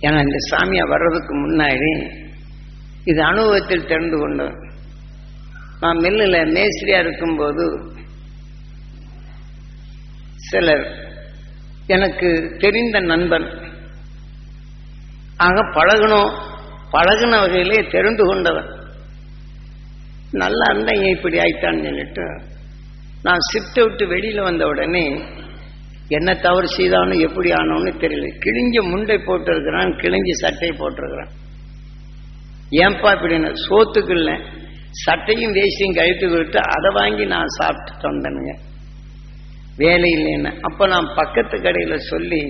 ஏன்னா இந்த சாமியா வர்றதுக்கு முன்னாடி இது அனுபவத்தில் தெரிந்து கொண்டோம் நான் மில்லில் மேஸ்திரியா இருக்கும்போது சிலர் எனக்கு தெரிந்த நண்பன். ஆக பழகணும் பழகின வகையிலே தெரிந்து கொண்டவன். நல்லா இருந்தா ஏன் இப்படி ஆயிட்டான்னு சொல்லிட்டு நான் ஷிஃப்ட் விட்டு வெளியில் வந்த உடனே என்ன தவறு செய்தானோ எப்படி ஆனோன்னு தெரியல. கிழிஞ்ச முண்டை போட்டிருக்கிறான் கிழிஞ்சி சட்டை போட்டிருக்கிறான். ஏன்பா இப்படின்னு சோத்துக்கு இல்லை. சட்டையும் வேஷ்டியும் கழித்து விட்டு அதை வாங்கி நான் சாப்பிட்டு தந்தேனுங்க. வேலை இல்லைன்னு. அப்போ நான் பக்கத்து கடையில் சொல்லி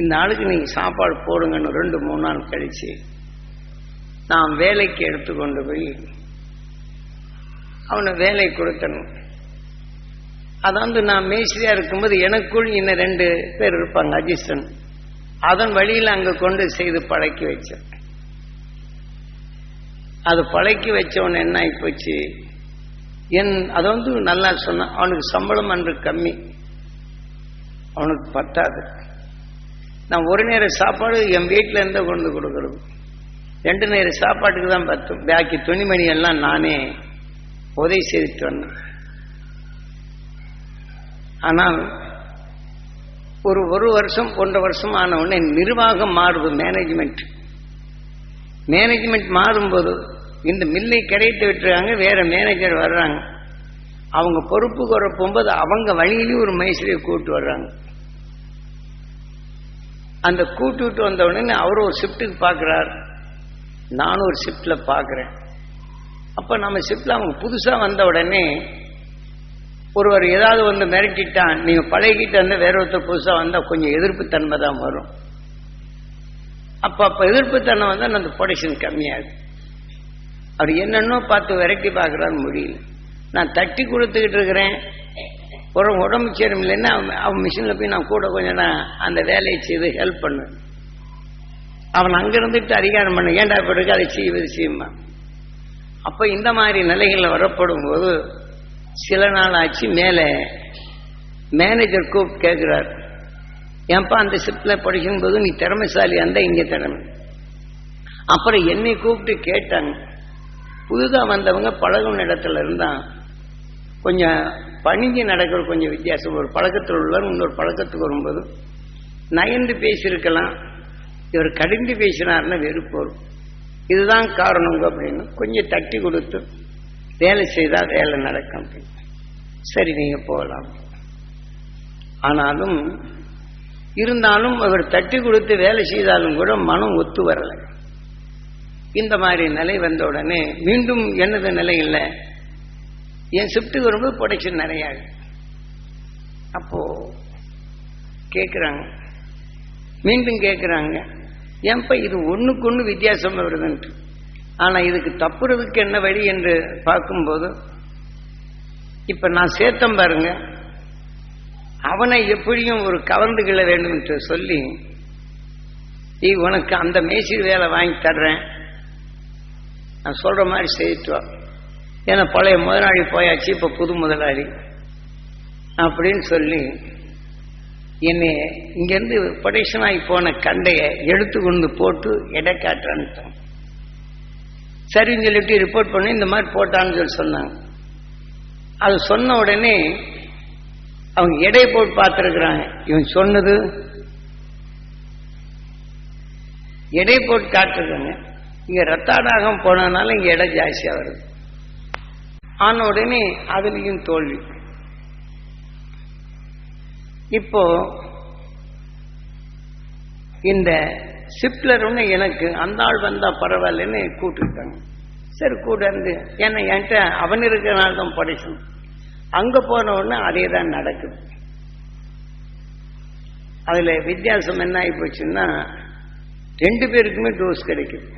இந்த ஆளுக்கு நீங்கள் சாப்பாடு போடுங்கன்னு ரெண்டு மூணு நாள் கழிச்சு நான் வேலைக்கு எடுத்துக்கொண்டு போய் அவனை வேலை கொடுத்தனும். அதாவது நான் மேஸ்திரியா இருக்கும்போது எனக்குள் இன்னும் ரெண்டு பேர் இருப்பாங்க அஜிஸ்டன் அதன் வழியில் அங்க கொண்டு செய்து பழக்கி வச்சேன். அது பழக்கி வச்சவன் என்ன ஆகிப்போச்சு என் அதை வந்து நல்லா சொன்னான் அவனுக்கு சம்பளம் அன்று கம்மி. அவனுக்கு பத்தாது. நான் ஒரு நேர சாப்பாடு என் வீட்டில் இருந்தே கொண்டு கொடுக்கறது. ரெண்டு நேர சாப்பாட்டுக்கு தான் பத்தும் பாக்கி துணிமணி எல்லாம் நானே உதவி செய்துட்டு வந்தேன். ஆனால் ஒரு ஒரு வருஷம் ஒன்றரை வருஷம் ஆன உடனே நிர்வாகம் மாறுது மேனேஜ்மெண்ட் மேனேஜ்மெண்ட் மாறும்போது இந்த மில்லை கிடைத்து விட்டுறாங்க வேற மேனேஜர் வர்றாங்க. அவங்க பொறுப்பு குறை போகும்போது அவங்க வழியிலேயும் ஒரு மைசூரியை கூட்டு வர்றாங்க. அந்த கூட்டு விட்டு வந்த உடனே அவர் ஒரு ஷிஃப்ட்டுக்கு பார்க்குறார். நானும் ஒரு ஷிஃப்டில் பார்க்குறேன். அப்போ நம்ம ஷிஃப்டில் அவங்க புதுசாக வந்த உடனே ஒருவர் ஏதாவது வந்து மிரட்டிட்டான் நீங்க பழகிட்டு வந்து வேற ஒருத்தர் புதுசா வந்தா கொஞ்சம் எதிர்ப்பு தன்மை தான் வரும். அப்ப அப்ப எதிர்ப்பு தன்மை வந்தா அந்த ப்ரொடக்ஷன் கம்மியாகும் அவர் என்னென்னோ பார்த்து விரட்டி பார்க்கறான்னு முடியல. நான் தட்டி கொடுத்துக்கிட்டு இருக்கிறேன். ஒரு உடம்பு சேரும் இல்லைன்னா அவன் மிஷினில் போய் நான் கூட கொஞ்சம் நான் அந்த வேலையை செய்து ஹெல்ப் பண்ணுவேன். அவன் அங்கே இருந்துட்டு அதிகாரம் பண்ண. ஏன்டா இப்ப இருக்கு? அதை செய்வது செய்யுமா அப்ப இந்த மாதிரி நிலைகளில் வரப்படும் போது சில நாள் ஆச்சு மேலே மேனேஜர் கூப்பிட்டு கேட்குறார் ஏன்பா அந்த ஷிப்டில் படிக்கும் போது நீ திறமைசாலி அந்த இங்கே திறமை. அப்புறம் என்னை கூப்பிட்டு கேட்டாங்க. புதுதாக வந்தவங்க பழகும் இடத்துல இருந்தான் கொஞ்சம் பணிஞ்சு நடக்கிற கொஞ்சம் வித்தியாசம். ஒரு பழக்கத்தில் உள்ளவர் இன்னொரு பழக்கத்துக்கு வரும்போது நயந்து பேசியிருக்கலாம் இவர் கடிந்து பேசினார்னா வெறுப்பு வரும். இதுதான் காரணங்க அப்படின்னு கொஞ்சம் தட்டி கொடுத்து வேலை செய்தால் வேலை நடக்கும். சரி நீங்க போகலாம் ஆனாலும் இருந்தாலும் அவர் தட்டி கொடுத்து வேலை செய்தாலும் கூட மனம் ஒத்து வரல. இந்த மாதிரி நிலை வந்த உடனே மீண்டும் என்னது நிலை இல்லை. என் ஷிஃப்ட்டுக்கு வரும்போது ப்ரொடக்ஷன் நிறைய அப்போ கேட்குறாங்க மீண்டும் கேட்குறாங்க ஏன்ப்பா இது ஒண்ணுக்கு ஒண்ணு வித்தியாசம் வருதுன்ட்டு. ஆனா இதுக்கு தப்புறதுக்கு என்ன வழி என்று பார்க்கும்போது இப்ப நான் சேர்த்தம் பாருங்க. அவனை எப்படியும் ஒரு கவர்ந்து கிள்ள வேண்டும் என்று சொல்லி நீ உனக்கு அந்த மேய்ச்சி வேலை வாங்கி தர்றேன். நான் சொல்ற மாதிரி செய்துட்டு வா. ஏன்னா பழைய முதலாளி போயாச்சு இப்ப புது முதலாளி. அப்படின்னு சொல்லி என்னை இங்கிருந்து படைசனாகி போன கண்டைய எடுத்து கொண்டு போட்டு எடை காட்டுறான்னு சரின்னு சொல்லிட்டு ரிப்போர்ட் பண்ணி இந்த மாதிரி போட்டான்னு சொல்லி சொன்னாங்க. அது சொன்ன உடனே அவங்க எடை போட்டு பார்த்துருக்குறாங்க. இவன் சொன்னது எடை போட்டு காட்டுருக்காங்க. இங்க ரத்தாடாகம் போனதுனால இங்க எடை ஜாஸ்தியாக வருது. ஆன உடனே அதுலேயும் தோல்வி. இப்போ இந்த சிப்லர் ஒன்று எனக்கு அந்த ஆள் வந்தா பரவாயில்லன்னு கூட்டிருக்காங்க சரி கூட இருந்து. ஏன்னா என்கிட்ட அவன் இருக்கிறனால தான் படிச்சோம். அங்க போன உடனே அதே தான் நடக்குது. அதுல வித்தியாசம் என்ன ஆகி போச்சுன்னா ரெண்டு பேருக்குமே டோஸ் கிடைக்குது.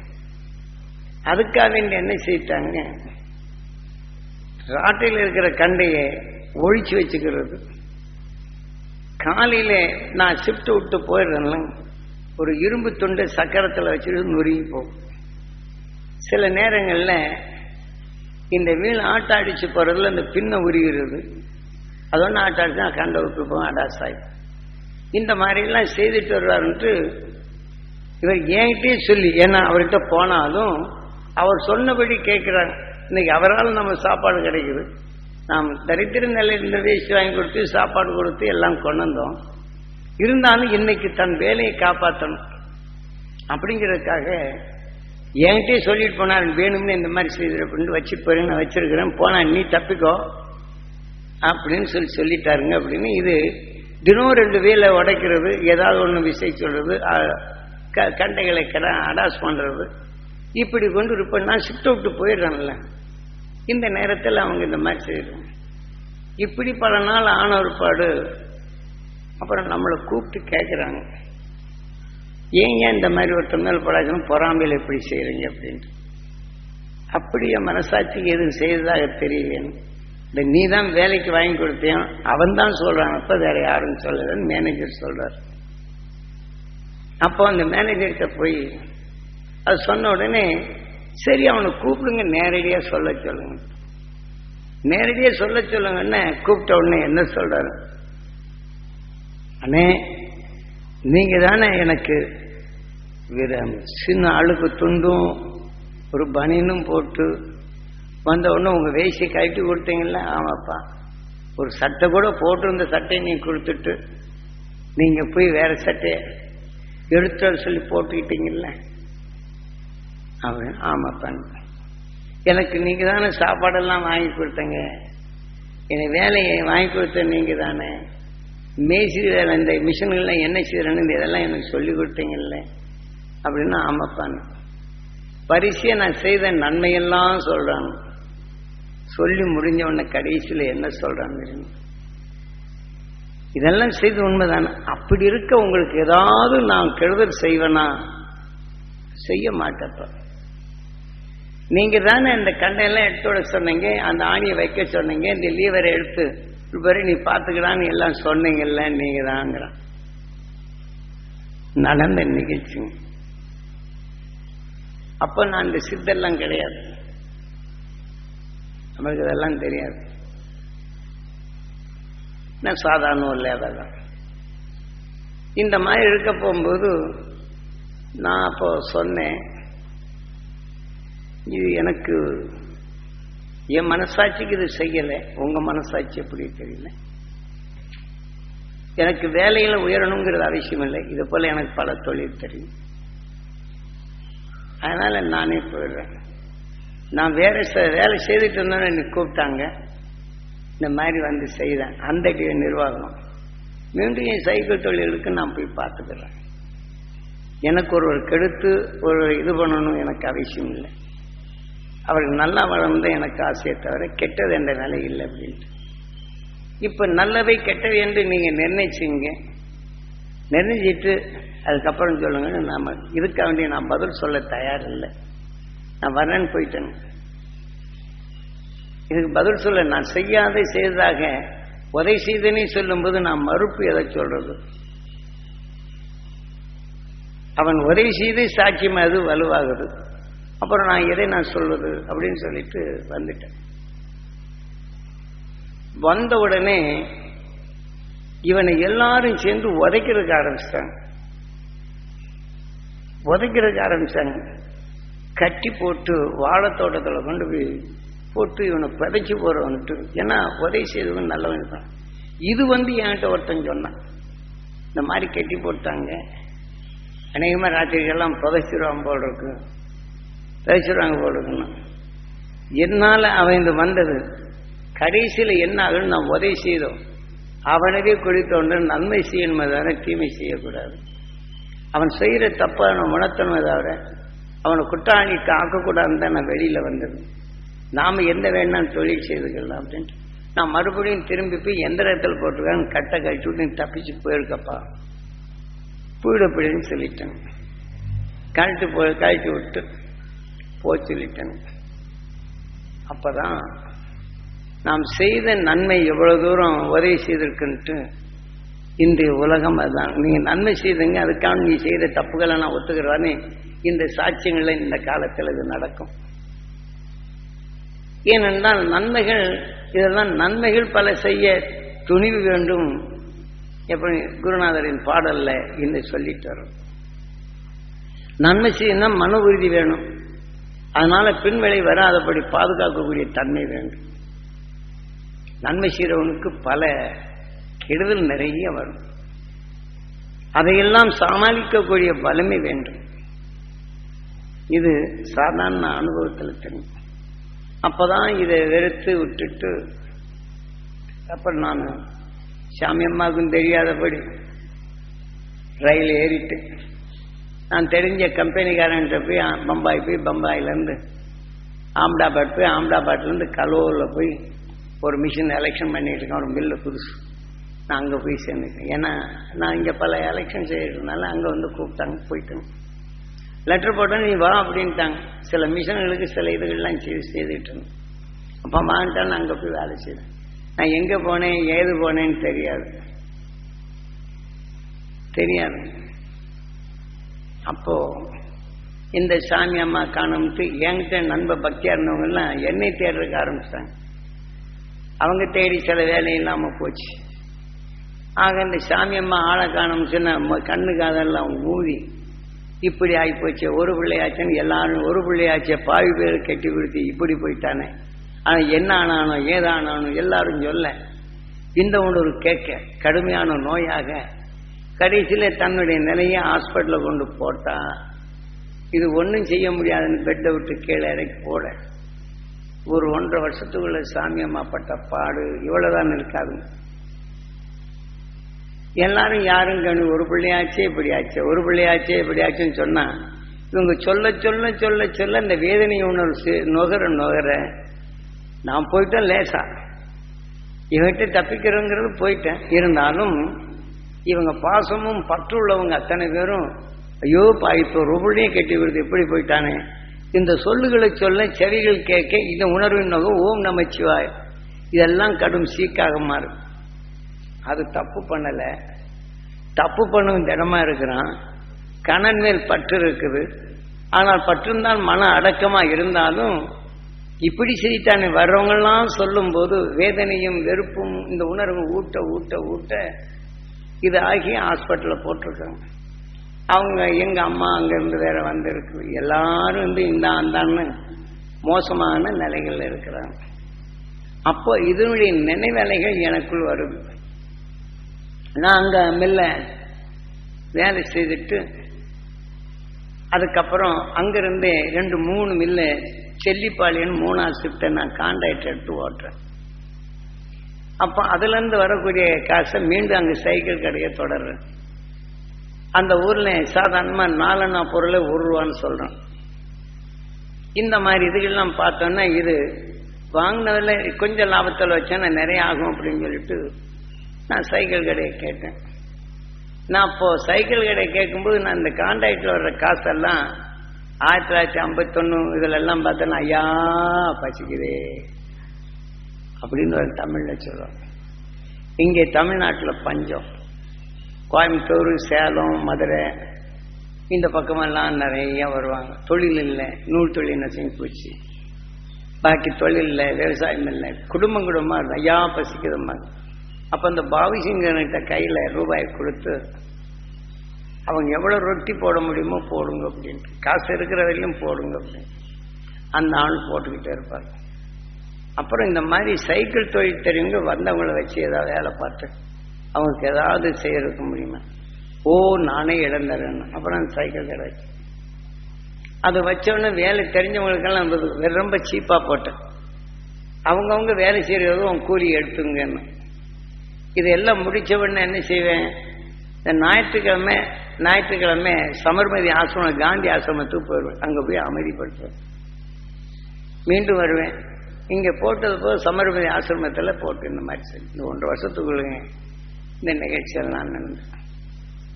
அதுக்காக என்ன செய்தாங்க ராட்டையில் இருக்கிற கண்டையை ஒழிச்சு வச்சுக்கிறது. காலையில நான் ஷிஃப்ட் விட்டு போயிடுறேன்ல. ஒரு இரும்பு துண்டை சக்கரத்தில் வச்சுட்டு நொறுங்கி போகும் சில நேரங்களில் இந்த வீல் ஆட்ட அடித்து போறதுல இந்த பின்ன உருகிறது. அது ஒன்று ஆட்ட அடிச்சு கண்ட விட்டு போகும் அடாசாய் இந்த மாதிரிலாம் செய்துட்டு வருவாருன்ட்டு இவர் என்கிட்டயே சொல்லி ஏன்னா அவர்கிட்ட போனாலும் அவர் சொன்னபடி கேட்குறாங்க இன்னைக்கு அவரால் நம்ம சாப்பாடு கிடைக்குது. நாம் தரித்திர நிலையில் இருந்த வாங்கி கொடுத்து சாப்பாடு கொடுத்து எல்லாம் கொண்டு வந்தோம். இருந்தாலும் இன்னைக்கு தன் வேலையை காப்பாற்றணும் அப்படிங்கிறதுக்காக என்கிட்டயே சொல்லிட்டு போனார் வேணும்னு இந்த மாதிரி செய்து அப்படின்னு வச்சுட்டு போறேன் நான் வச்சிருக்கிறேன். போனா நீ தப்பிக்கோ. அப்படின்னு சொல்லி சொல்லிட்டாருங்க. அப்படின்னு இது தினம் ரெண்டு வேலை உடைக்கிறது ஏதாவது ஒன்று விசை சொல்றது க- கண்டைகளை கடை அடாஸ் பண்றது. இப்படி கொண்டு இருப்பேன் நான் ஷிஃப்ட் அவுட்டு போயிடுறான்ல இந்த நேரத்தில் அவங்க இந்த மாதிரி செய்யறாங்க. இப்படி பல நாள் ஆன ஒருபாடு அப்புறம் நம்மளை கூப்பிட்டு கேட்குறாங்க ஏன் ஏன் இந்த மாதிரி ஒருத்தர் மேல் பழகணும் பொறாமையில் எப்படி செய்கிறீங்க அப்படின்ட்டு. அப்படியே மனசாட்சிக்கு எதுவும் செய்ததாக தெரியலேன்னு இந்த நீ தான் வேலைக்கு வாங்கி கொடுத்தேன் அவன் தான் சொல்கிறான் அப்போ வேற யாரும் சொல்லலன்னு மேனேஜர் சொல்கிறார் அப்போ அந்த மேனேஜர்கிட்ட போய் அது சொன்ன உடனே சரி அவனை கூப்பிடுங்க நேரடியாக சொல்ல சொல்லுங்க. நேரடியாக சொல்ல சொல்லுங்கன்னு கூப்பிட்ட உடனே என்ன சொல்கிறாரு அண்ணே நீங்க தானே எனக்கு வேற சின்ன அழுக்கு துண்டும் ஒரு பனியனும் போட்டு வந்த உடனே உங்க வேசியை கழட்டி கொடுத்தீங்கல்ல? ஆமாப்பா. ஒரு சட்டை கூட போட்டிருந்த சட்டையை நீங்க கொடுத்துட்டு நீங்க போய் வேற சட்டையை எடுத்து வர சொல்லி போட்டுக்கிட்டீங்கல்ல? அவன் ஆமாப்பா. எனக்கு நீங்க தானே சாப்பாடெல்லாம் வாங்கி கொடுத்தங்க? என் வேலையை வாங்கி கொடுத்த நீங்க தானே மேய்ச்சி இந்த மிஷின்கள்லாம் என்ன செய்யறேன்னு இந்த இதெல்லாம் எனக்கு சொல்லி கொடுத்தீங்கல்ல அப்படின்னு ஆமாப்பான்னு பரிசையை நான் செய்த நன்மையெல்லாம் சொல்றான் சொல்லி முடிஞ்ச உடனே கடைசியில் என்ன சொல்றான் இதெல்லாம் செய்து உண்மைதானே. அப்படி இருக்க உங்களுக்கு ஏதாவது நான் கெடுதல் செய்வேனா? செய்ய மாட்டேப்ப. நீங்க தானே இந்த கண்டையெல்லாம் எடுத்து விட சொன்னீங்க அந்த ஆணியை வைக்க சொன்னீங்க இந்த லீவரை எடுத்து இப்படி நீ பார்த்துக்கலான்னு எல்லாம் சொன்னீங்கல்ல நீங்க தாங்கிறான் நடந்த நிகழ்ச்சிங்க. அப்ப நான் இந்த சித்தெல்லாம் கிடையாது. நமக்கு இதெல்லாம் தெரியாது. நான் சாதாரண அதெல்லாம் இந்த மாதிரி இருக்க போகும்போது நான் அப்போ சொன்னேன் இது எனக்கு என் மனசாட்சிக்கு இது செய்யலை. உங்க மனசாட்சி எப்படி தெரியல. எனக்கு வேலையில உயரணுங்கிறது அவசியம் இல்லை. இது போல எனக்கு பல தொழில் தெரியும். அதனால நானே போயிடுறேன். நான் வேற வேலை செய்துட்டு இருந்தோன்னு என்னை கூப்பிட்டாங்க. இந்த மாதிரி வந்து செய்தேன். அந்த டி- நிர்வாகம். மீண்டும் என் சைக்கிள் தொழிலுக்கு நான் போய் பார்த்துக்கிறேன். எனக்கு ஒருவர் கெடுத்து ஒரு இது பண்ணணும் எனக்கு அவசியம் இல்லை. அவர்கள் நல்லா வளர்ந்து எனக்கு ஆசையை தவிர கெட்டது என்ற வேலை இல்லை அப்படின்ட்டு. இப்ப நல்லவை கெட்டவை என்று நீங்க நிர்ணயிச்சீங்க. நிர்ணயிச்சிட்டு அதுக்கப்புறம் சொல்லுங்க நாம இதுக்க வேண்டிய நான் பதில் சொல்ல தயார் இல்லை நான் வரேன்னு போயிட்டேன் இதுக்கு பதில் சொல்ல நான் செய்யாத செய்ததாக உதவி செய்தனே சொல்லும்போது நான் மறுப்பு எதை சொல்றது? அவன் உதவி செய்து சாட்சியம் அது வலுவாகுது. அப்புறம் நான் எதை நான் சொல்வது அப்படின்னு சொல்லிட்டு வந்துட்டேன். வந்த உடனே இவனை எல்லாரும் சேர்ந்து உதைக்கிறதுக்கு ஆரம்பிச்சிட்டாங்க. உதைக்கிறதுக்கு ஆரம்பிச்சாங்க. கட்டி போட்டு வாழைத்தோட்டத்தில் கொண்டு போய் போட்டு இவனை புதைச்சி போறவன்ட்டு ஏன்னா உதவி செய்தவன் நல்லவன் தான். இது வந்து என்கிட்ட ஒருத்தன் சொன்னான். இந்த மாதிரி கட்டி போட்டாங்க. அநேகமாக ராத்திரிக்கெல்லாம் புதைச்சிருவான் போல் இருக்கு. புதைச்சிருவாங்க போல் என்னால் அவன் இந்த வந்தது. கடைசியில் என்ன ஆகுன்னு நான் உதவி செய்தோம். அவனவே குடித்தோண்டு நன்மை செய்யணுமே தவிர தீமை செய்யக்கூடாது. அவன் செய்கிற தப்பை அவனை உணர்த்தணுமே தவிர அவனை குட்டாணி காக்கக்கூடாதுன்னு தான் நான் வெளியில் வந்தது. நாம் எந்த வேணாலும் தொழில் செய்துக்கலாம் அப்படின்ட்டு. நான் மறுபடியும் திரும்பி போய் எந்த இடத்துல போட்டிருக்காங்க கட்டை கழிச்சு விட்டு நீ தப்பிச்சு போயிருக்கப்பா. போயிடப்படின்னு சொல்லிட்டேன். கழட்டு போய் கழட்டி விட்டு போ அப்பதான் நாம் செய்த நன்மை எவ்வளவு தூரம் உதவி செய்திருக்குன்ட்டு இன்றைய உலகம் அதுதான். நீங்க நன்மை செய்துங்க அதுக்காக நீ செய்த தப்புகளை நான் ஒத்துக்கிறவானே இந்த சாட்சியங்களை இந்த காலத்தில் இது நடக்கும். ஏனென்றால் நன்மைகள் இதெல்லாம் நன்மைகள் பல செய்ய துணிவு வேண்டும் எப்படி குருநாதரின் பாடல்ல இன்னும் சொல்லிட்டு வரும் நன்மை செய்யணும் மன உறுதி வேணும். அதனால பின்விளை வராதபடி பாதுகாக்கக்கூடிய தன்மை வேண்டும். நன்மை செய்கிறவனுக்கு பல கெடுதல் நிறைய வரும். அதையெல்லாம் சமாளிக்கக்கூடிய வலிமை வேண்டும். இது சாதாரண அனுபவத்தில் தெரியும். அப்பதான் இதை வெறுத்து விட்டுட்டு அப்புறம் நான் சாமியம்மாவுக்கும் தெரியாதபடி ரயில் ஏறிட்டு நான் தெரிஞ்ச கம்பெனிக்காரன்ட்ட போய் பம்பாய் போய் பம்பாயிலேருந்து ஆம்டாபாட் போய் ஆம்டாபாட்லேருந்து கலோவில் போய் ஒரு மிஷின் எலெக்ஷன் பண்ணிட்டு இருக்கேன் ஒரு மில்லு புதுசு. நான் அங்கே போய் சேர்ந்துட்டேன். ஏன்னா நான் இங்கே பல எலெக்ஷன் செய்யறதுனால அங்கே வந்து கூப்பிட்டாங்க போயிட்டேன் லெட்டர் போட்டேன் நீ வா அப்படின்ட்டாங்க. சில மிஷின்களுக்கு சில இதுகள்லாம் செய்து செய்துட்டு இருந்தேன் அப்போ நான் அங்கே போய் வேலை செய்தேன். நான் எங்கே போனேன் ஏது போனேன்னு தெரியாது. தெரியாது. அப்போ இந்த சாமி அம்மா காணும்ட்டு என்கிட்ட நண்ப பக்தியா இருந்தவங்கெல்லாம் என்னை தேடுறதுக்கு ஆரம்பிச்சிட்டாங்க. அவங்க தேடி சில வேலை இல்லாமல் போச்சு. ஆக இந்த சாமி அம்மா ஆளை காணும் ம- கண்ணு காதெல்லாம் ஊதி இப்படி ஆகி போச்சு ஒரு பிள்ளையாச்சுன்னு எல்லாரும் ஒரு பிள்ளையாச்சே பாவி பேர் கட்டி கொடுத்து இப்படி போயிட்டானே. ஆனால் என்ன ஆனானோ ஏதானானோ எல்லாரும் சொல்ல இந்த ஒன்று கேட்க கடுமையான நோயாக கடைசியில் தன்னுடைய நிலையை ஹாஸ்பிட்டலில் கொண்டு போட்டா இது ஒன்றும் செய்ய முடியாதுன்னு பெட்டை விட்டு கீழே இறக்கி போட. ஒரு ஒன்றரை வருஷத்துக்குள்ள சாமி பட்ட பாடு இவ்வளவுதான் இருக்காது எல்லாரும் யாரும் கணி ஒரு பிள்ளையாச்சே இப்படி ஆச்சு ஒரு பிள்ளையாச்சே இப்படி ஆச்சுன்னு சொன்னா இவங்க சொல்ல சொல்ல சொல்ல சொல்ல இந்த வேதனை உணர்வு நுகர நுகர நான் போயிட்டேன் லேசா. இவன்கிட்ட தப்பிக்கிறோங்கிறது போயிட்டேன். இருந்தாலும் இவங்க பாசமும் பற்று உள்ளவங்க அத்தனை பேரும் ஐயோ பா இப்போ ரூபுலையும் கட்டி விடுது எப்படி போயிட்டானே. இந்த சொல்லுகளை சொல்ல செவிகள் கேட்க இந்த உணர்வின் நோக்கம் ஓம் நமச்சிவாய். இதெல்லாம் கடும் சீக்காக மாறும். அது தப்பு பண்ணலை. தப்பு பண்ணும் திடமா இருக்கிறான். கணன் மேல் பற்று இருக்குது. ஆனால் பற்றுந்தான் மன அடக்கமா இருந்தாலும் இப்படி செய்தானே வர்றவங்கெல்லாம் சொல்லும்போது வேதனையும் வெறுப்பும் இந்த உணர்வு ஊட்ட ஊட்ட ஊட்ட இது ஆகி ஹாஸ்பிட்டலில் போட்டிருக்காங்க. அவங்க எங்கள் அம்மா அங்கேருந்து வேற வந்திருக்கு. எல்லாரும் வந்து இந்த அந்தான்னு மோசமான நிலைகளில் இருக்கிறாங்க. அப்போ இதனுடைய நினைவலைகள் எனக்குள் வருது நான் அங்கே மெல்ல வேலை செய்துட்டு அதுக்கப்புறம் அங்கிருந்தே ரெண்டு மூணு மில்லு செல்லிப்பாளையன் மூணாவது ஷிஃப்ட்டை நான் கான்ட்ராக்ட் எடுத்து ஓட்டுறேன். அப்போ அதுலேருந்து வரக்கூடிய காசை மீண்டும் அங்கே சைக்கிள் கடையை தொடர்றேன். அந்த ஊரில் சாதாரணமாக நாலண்ணா பொருளை ஒரு ரூபான்னு சொல்கிறோம் இந்த மாதிரி இதுகள்லாம் பார்த்தோன்னா இது வாங்கினதில் கொஞ்சம் லாபத்தில் வச்சேன்னா நிறைய ஆகும் அப்படின்னு சொல்லிட்டு நான் சைக்கிள் கடையை கேட்டேன். நான் அப்போ சைக்கிள் கடையை கேட்கும்போது நான் இந்த கான்ட்ராக்டில் வர்ற காசெல்லாம் ஆயிரத்தி தொள்ளாயிரத்தி ஐம்பத்தொன்று இதில் எல்லாம் பார்த்தோன்னா ஐயா பசிக்குதே. அப்படின்னு ஒரு தமிழில் சொல்லுவாங்க இங்கே தமிழ்நாட்டில் பஞ்சம். கோயம்புத்தூர் சேலம் மதுரை இந்த பக்கமெல்லாம் நிறைய வருவாங்க. தொழில் இல்லை நூல் தொழில் நசிங்கி போச்சு? பாக்கி தொழில் இல்லை விவசாயம் இல்லை. குடும்பம் குடும்பமாக இருந்தால் ஐயா பசிக்குதும்மா அப்போ அந்த பாவிசிங்கன்கிட்ட கையில் ரூபாய் கொடுத்து அவங்க எவ்வளோ ரொட்டி போட முடியுமோ போடுங்க அப்படின்ட்டு. காசு இருக்கிற வரையிலும் போடுங்க அப்படின்னு. அந்த ஆள் போட்டுக்கிட்டே இருப்பார். அப்புறம் இந்த மாதிரி சைக்கிள் தொழில் தெரியுங்க வந்தவங்கள வச்சு ஏதாவது வேலை பார்த்து அவங்களுக்கு ஏதாவது செய்யறதுக்கு முடியுமா? ஓ நானே இழந்துறேன் அப்புறம் அந்த சைக்கிள் கடை அதை அது வச்சோடனே வேலை தெரிஞ்சவங்களுக்கெல்லாம் ரொம்ப சீப்பாக போட்டேன். அவங்கவுங்க வேலை செய்கிறதும் கூலி எடுத்துங்கன்னு. இதெல்லாம் முடிச்ச உடனே என்ன செய்வேன்? இந்த ஞாயிற்றுக்கிழமை ஞாயிற்றுக்கிழமை சமர்மதி ஆசிரமம் காந்தி ஆசிரமத்துக்கு போயிடுவேன். அங்கே போய் அமைதிப்படுத்துவேன். மீண்டும் வருவேன். இங்கே போட்டது போது சமர்பதி ஆசிரமத்தில் போட்டு இந்த மாதிரி செஞ்சு. இந்த ஒன்றரை வருஷத்துக்குள்ளுங்க இந்த நிகழ்ச்சியெல்லாம் நடந்து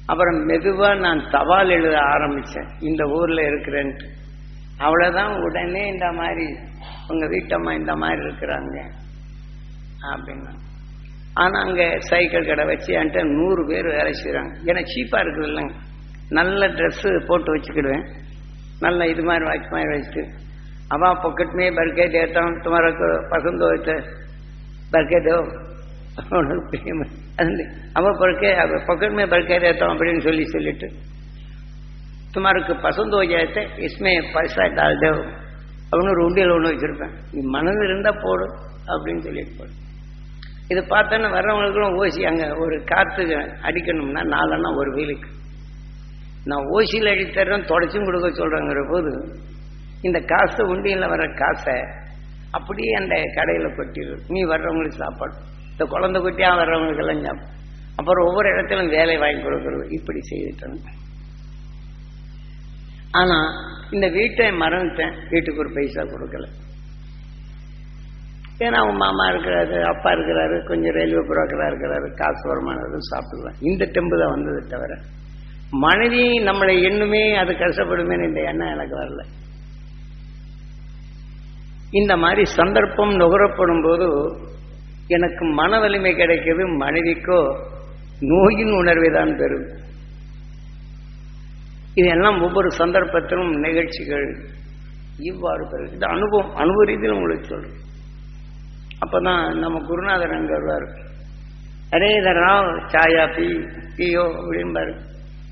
அப்புறம் மெதுவாக நான் தபால் எழுத ஆரம்பித்தேன் இந்த ஊரில் இருக்கிறேன்ட்டு. அவ்வளோதான் உடனே இந்த மாதிரி உங்கள் வீட்டம்மா இந்த மாதிரி இருக்கிறாங்க. அப்படின்னா. ஆனால் அங்கே சைக்கிள் கடை வச்சு என்கிட்ட நூறு பேர் வேலை செய்கிறாங்க ஏன்னா சீப்பாக இருக்குது இல்லைங்க. நல்ல ட்ரெஸ்ஸு போட்டு வச்சுக்கிடுவேன். நல்ல இது மாதிரி வாட்ச் மாதிரி வச்சுட்டு अब आप पॉकेट में भर के देता हूँ तुम्हारा को पसंद हो तो भर के दो அவன் படுக்க பாக்கெட் மே படுக்க தேத்தோம் அப்படின்னு சொல்லி சொல்லிட்டு तुम्हारे पसंद हो जाए थे इसमें पैसा डाल दो அப்படின்னு ஒரு உண்டியல் ஒன்று வச்சிருப்பேன் நீ மனது இருந்தா போடு அப்படின்னு சொல்லிட்டு போடு இதை பார்த்தோன்னா வர்றவங்களுக்குலாம் ஓசி அங்கே ஒரு காற்றுக்கு அடிக்கணும்னா நாலன்னா ஒரு வெயிலுக்கு நான் ஓசியில் அடித்தர்றேன் தொடச்சும் கொடுக்க சொல்கிறேங்கிற போது இந்த காசு உண்டியில் வர்ற காசை அப்படியே அந்த கடையில் கொட்டிடு. நீ வர்றவங்களுக்கு சாப்பாடு. இந்த குழந்தை குட்டியாக வர்றவங்களுக்கெல்லாம் எல்லாம் அப்புறம் ஒவ்வொரு இடத்துலையும் வேலை வாங்கி கொடுக்குறது. இப்படி செய்துட்டேன். ஆனால் இந்த வீட்டை மறந்துட்டேன். வீட்டுக்கு ஒரு பைசா கொடுக்கல. ஏன்னா அவங்க மாமா இருக்கிறாரு அப்பா இருக்கிறாரு கொஞ்சம் ரயில்வே புரோக்கராக இருக்கிறாரு காசு வருமானம் சாப்பிடுவேன் இந்த டெம்பு தான் வந்தது தவிர மனைவி நம்மளை எண்ணுமே அது கஷ்டப்படுமே இந்த எண்ணம் எனக்கு வரல. இந்த மாதிரி சந்தர்ப்பம் நுகரப்படும் போது எனக்கு மன வலிமை கிடைக்கிறது மனைவிக்கோ நோயின் உணர்வை தான் பெறும். இதெல்லாம் ஒவ்வொரு சந்தர்ப்பத்திலும் நிகழ்ச்சிகள் இவ்வாறு பெறும். இது அனுபவம் அனுபவ ரீதியில் உங்களுக்கு சொல்றேன். அப்பதான் நம்ம குருநாதர் அங்க வருவார். அரே ராவ் சாயா பி பியோ அப்படின்பாரு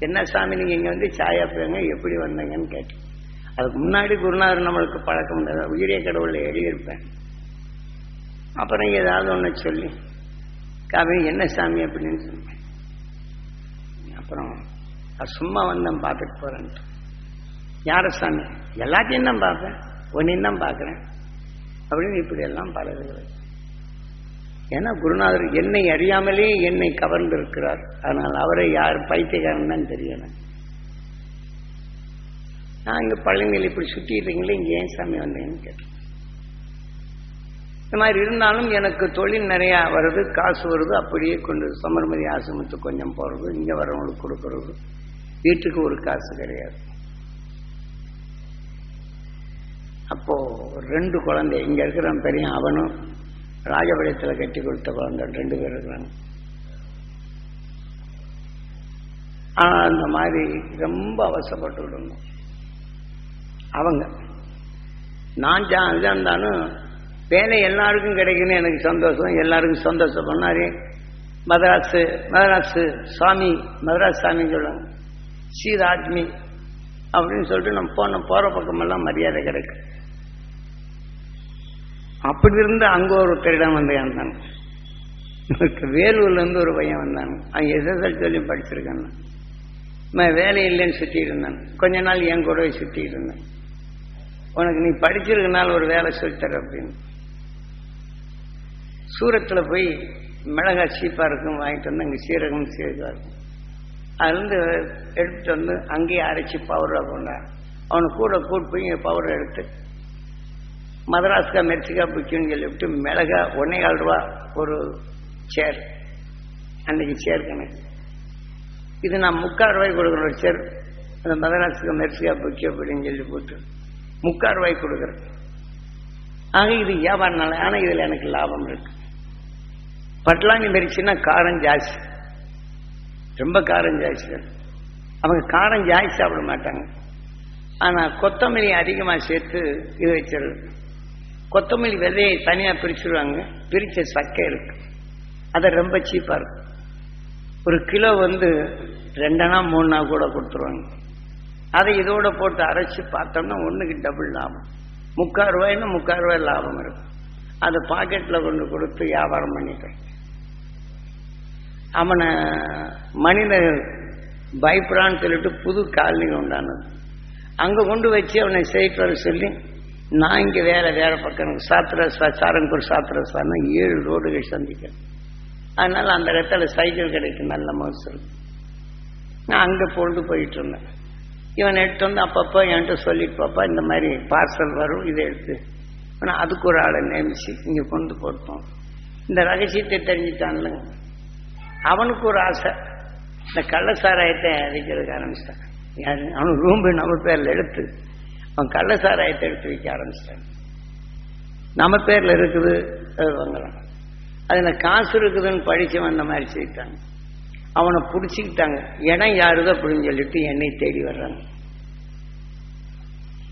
என்ன சாமி நீங்க இங்க வந்து சாயா பிங்க எப்படி வந்தீங்கன்னு கேட்டேன் அதுக்கு முன்னாடி குருநாதர் நம்மளுக்கு பழக்கம் உண்டு. உயிரிய கடவுளை எழுதியிருப்பேன். அப்புறம் ஏதாவது ஒன்று சொல்லி காவி என்ன சாமி அப்படின்னு சொன்னேன் அப்புறம் சும்மா வந்தேன் பார்த்துட்டு போறேன்ட்டு. யார சாமி? எல்லாத்தையும் தான் பார்ப்பேன். ஒன்றையும் தான் பார்க்குறேன். அப்படின்னு இப்படி எல்லாம் பழகுகிறது ஏன்னா குருநாதர் என்னை அறியாமலே என்னை கவர்ந்து இருக்கிறார் ஆனால் அவரை யார் பைத்தியக்காரன் தான் தெரியலை நான் இங்கே பழனியில் இப்படி சுற்றி இருக்கீங்களே இங்கே ஏன் சாமி வந்தேன்னு கேட்டேன். இந்த மாதிரி இருந்தாலும் எனக்கு தொழில் நிறையா வருது காசு வருது அப்படியே கொண்டு சமர்மதி ஆசிரமத்துக்கு கொஞ்சம் போகிறது இங்கே வரவங்களுக்கு கொடுக்கறது. வீட்டுக்கு ஒரு காசு கிடையாது. அப்போ ரெண்டு குழந்தை இங்க இருக்கிற பெரிய அவனும் ராஜபாளையத்தில் கட்டி கொடுத்த குழந்தை ரெண்டு பேர் இருக்கிறாங்க. ஆனால் அந்த மாதிரி ரொம்ப அவசப்பட்டு விடணும் அவங்க. நான் ஜா இருந்தாலும் வேலை எல்லாருக்கும் கிடைக்குன்னு எனக்கு சந்தோஷம். எல்லாருக்கும் சந்தோஷம் பண்ணாரு மதராசு மதராசு சுவாமி மதராஸ் சாமின்னு சொல்லுவாங்க. ஸ்ரீராஜ்மி அப்படின்னு சொல்லிட்டு நம்ம போன போகிற பக்கமெல்லாம் மரியாதை கிடைக்கும் அப்படி இருந்து அங்கே ஒரு திருடம் வந்து இருந்தாங்க வேலூர்ல ஒரு பையன் வந்தாங்க. அவன் எஸ்எஸ்எல் சொல்லியும் படிச்சிருக்காங்க நான் வேலை இல்லைன்னு சுற்றிட்டு இருந்தேன். கொஞ்ச நாள் என் கூடவே சுற்றிட்டு இருந்தேன். உனக்கு நீ படிச்சிருக்கனால ஒரு வேலை சொல்லித்தர அப்படின்னு. சூரத்தில் போய் மிளகா சீப்பாக இருக்கும் வாங்கிட்டு வந்து அங்கே சீரகம் சீரகம் இருக்கும் அதுலேருந்து எடுத்துட்டு வந்து அங்கேயே அரைச்சி பவுடராக கொண்டான் அவனை கூட கூட்டு போய் பவுடர் எடுத்து மதராஸ்கா மெர்சிகா புக்கின்னு சொல்லிவிட்டு மிளகா ஒன்னே கால் ரூபா ஒரு சேர் அன்னைக்கு சேர் கணக்கு. இது நான் முக்கால் ரூபாய் கொடுக்குற ஒரு சேர் அந்த மதராஸ்கா மெர்சிகா புக்கி அப்படின்னு சொல்லி போட்டு முக்கால் ரூபாய் கொடுக்குறேன் ஆக இது வியாபாரம் நல்ல ஆனால் இதில் எனக்கு லாபம் இருக்கு. பட்லாங்கி மெரிச்சுன்னா காரம் ஜாஸ்தி. ரொம்ப காரம் ஜாஸ்தி அவங்க காரம் ஜாஸ்தி சாப்பிட மாட்டாங்க. ஆனால் கொத்தமல்லி அதிகமாக சேர்த்து இது வச்சிருது கொத்தமல்லி விதையை தனியாக பிரிச்சுடுவாங்க பிரித்த சக்கை இருக்கு. அது ரொம்ப சீப்பாக இருக்கும். ஒரு கிலோ வந்து ரெண்டனா மூணுனா கூட கொடுத்துருவாங்க. அதை இதோட போட்டு அரைச்சி பார்த்தோம்னா ஒன்றுக்கு டபுள் லாபம். முக்கால் ரூபாய்னா முக்கால் ரூபாய் லாபம் இருக்கும். அதை பாக்கெட்டில் கொண்டு கொடுத்து வியாபாரம் பண்ணிட்டேன் அவனை மனித பயப்படான்னு சொல்லிட்டு புது காலனி உண்டானது. அங்கே கொண்டு வச்சு அவனை செய்யிட்டு வர சொல்லி நான் இங்கே வேற வேற பக்கம் சாத்திரசா சாரங்கூர் சாத்திரசான்னு ஏழு ரோடுகள் சந்திக்கிறேன். அதனால அந்த இடத்துல சைக்கிள் கிடைக்கும் நல்ல மகசூல். நான் அங்கே பொழுது போயிட்டு இருந்தேன். இவன் எடுத்து வந்து அப்பப்போ என்கிட்ட சொல்லிட்டு பாப்பா இந்த மாதிரி பார்சல் வரும் இதை எடுத்து. ஆனால் அதுக்கு ஒரு ஆளை நியமிச்சு இங்கே கொண்டு போட்டோம். இந்த ரகசியத்தை தெரிஞ்சுட்டான்லங்க அவனுக்கு ஒரு ஆசை. இந்த கள்ளசாராயத்தை விற்கிறதுக்கு ஆரம்பிச்சிட்டான். யாரு? அவன் ரூம்பு நம்ம பேரில் எடுத்து அவன் கள்ளசாராயத்தை எடுத்து விற்க ஆரம்பிச்சிட்டான். நம்ம பேரில் இருக்குது அது வாங்கலாம் அதில் காசு இருக்குதுன்னு படித்தவன் அந்த மாதிரி செய்யிட்டாங்க அவனை பிடிச்சிக்கிட்டாங்க. இடம் யாருதோ அப்படின்னு சொல்லிட்டு என்னை தேடி வர்றாங்க.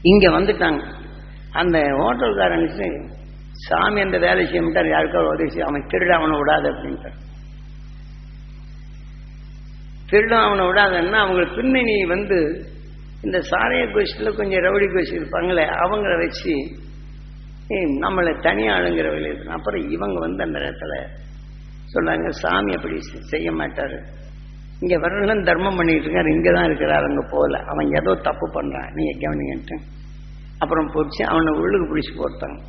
இங்க வந்துட்டாங்க. அந்த ஹோட்டல்காரனுக்கு சாமி அந்த வேலை செய்ய மாட்டார் யாருக்காவது உதவி செய்ய. அவன் திருட அவனை விடாது அப்படின்ட்டார் திருட அவனை விடாதுன்னா அவங்க பின்னணி வந்து இந்த சாரைய கோஷ்டியில் கொஞ்சம் ரவுடி கோஷ்டி இருப்பாங்களே அவங்கள வச்சு நம்மளை தனியாக ஆளுங்கிறவங்களே அப்புறம் இவங்க வந்து அந்த இடத்துல சொன்னாங்க சாமி அப்படி செய்ய மாட்டாரு. இங்கே வரலாம் தர்மம் பண்ணிட்டு இருக்காரு இங்கே தான் இருக்கிறார் அங்கே போகல. அவன் ஏதோ தப்பு பண்ணுறான் நீங்கள் கவனிங்கன்ட்டு அப்புறம் பிடிச்சி அவனை உள்ளுக்கு பிடிச்சி போட்டாங்க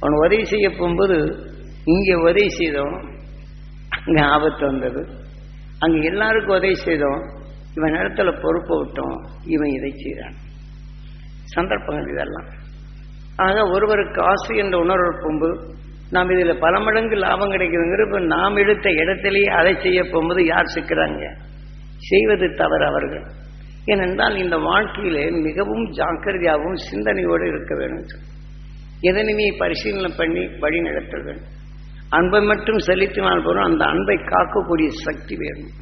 அவன் உதவி செய்ய போகும்போது இங்கே உதவி செய்தோம் அங்கே ஆபத்து வந்தது. அங்கே எல்லாருக்கும் உதவி செய்தோம் இவன் இடத்துல பொறுப்பை விட்டோம் இவன் இதை செய்கிறான். சந்தர்ப்பங்கள் இதெல்லாம். ஆக ஒருவருக்கு ஆசை என்ற உணர்வு போகும்போது நாம் இதில் பல மடங்கு லாபம் கிடைக்குதுங்கிற நாம் எடுத்த இடத்திலேயே அதை செய்ய போகும்போது யார் சிக்கிறாங்க? செய்வது தவறு அவர்கள். ஏனென்றால் இந்த வாழ்க்கையிலே மிகவும் ஜாக்கிரதையாகவும் சிந்தனையோடு இருக்க வேண்டும். எதனையுமே பரிசீலனை பண்ணி வழி நடத்த வேண்டும். அன்பை மட்டும் செலுத்தினால் போதும் அந்த அன்பை காக்கக்கூடிய சக்தி வேணும்.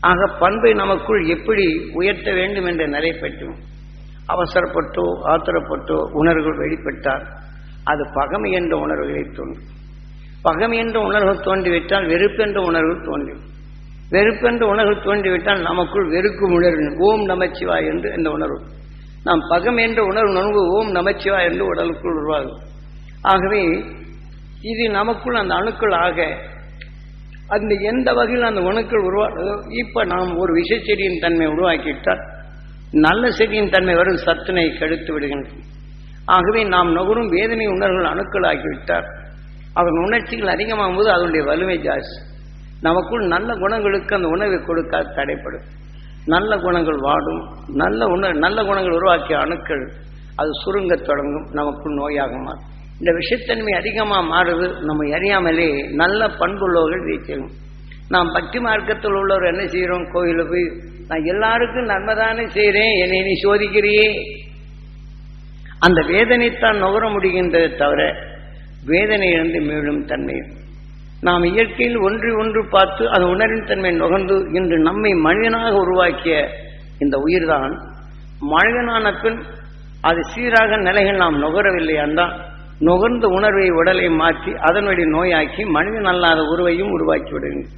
ஆக பண்பை நமக்குள் எப்படி உயர்த்த வேண்டும் என்ற நிலை அவசரப்பட்டோ ஆத்திரப்பட்டோ உணர்வுகள் வெளிப்பட்டால் அது பகமை என்ற உணர்வுகளை தோன்றும். பகமை என்ற உணர்வு தோன்றிவிட்டால் வெறுப்பென்ற உணர்வு தோன்றும். வெறுப்பென்ற உணர்வு தோன்றிவிட்டால் நமக்குள் வெறுக்கும் உணர்வு ஓம் நமச்சிவா என்று இந்த உணர்வு. நாம் பகம் என்ற உணர்வு உணர்வு ஓம் நமச்சிவா என்று உடலுக்குள் உருவாகும். ஆகவே இது நமக்குள் அந்த அணுக்கள் ஆக அந்த எந்த வகையில் அந்த உணக்கள் உருவாடுதோ இப்போ நாம் ஒரு விஷ செடியின் தன்மை உருவாக்கிவிட்டால் நல்ல செடியின் தன்மை வரும் சத்தினை கெடுத்து விடுகின்றது. ஆகவே நாம் நுகரும் வேதனை உணர்வுகள் அணுக்களாகிவிட்டால் அதன் உணர்ச்சிகள் அதிகமாகும் போது அதனுடைய வலிமை ஜாஸ்தி. நமக்குள் நல்ல குணங்களுக்கு அந்த உணவை கொடுக்க தடைப்படும். நல்ல குணங்கள் வாடும். நல்ல உணர் நல்ல குணங்கள் உருவாக்கிய அணுக்கள் அது சுருங்க தொடங்கும் நமக்குள் நோயாக மாறும். இந்த விஷத்தன்மை அதிகமாக மாறுது நம்ம அறியாமலே நல்ல பண்புள்ளவர்கள் இதை செய்யும் நாம் பக்தி மார்க்கத்தில் உள்ளவர் என்ன செய்கிறோம்? கோயிலில் போய் நான் எல்லாருக்கும் நன்மைதானே செய்கிறேன் என்னை நீ சோதிக்கிறியே? அந்த வேதனைத்தான் நுகர முடிகின்றது தவிர வேதனையிலிருந்து மேலும் தன்மை. நாம் இயற்கையில் ஒன்று ஒன்று பார்த்து அந்த உணரின் தன்மை நுகர்ந்து இன்று நம்மை மனிதனாக உருவாக்கிய இந்த உயிர்தான். மனிதனான பின் அது சீராக நிலைகள் நாம் நுகரவில்லையான்தான் நுகர்ந்த உணர்வை உடலை மாற்றி அதனுடைய நோயாக்கி மனிதன் அல்லாத உருவையும் உருவாக்கி விடுகின்றன.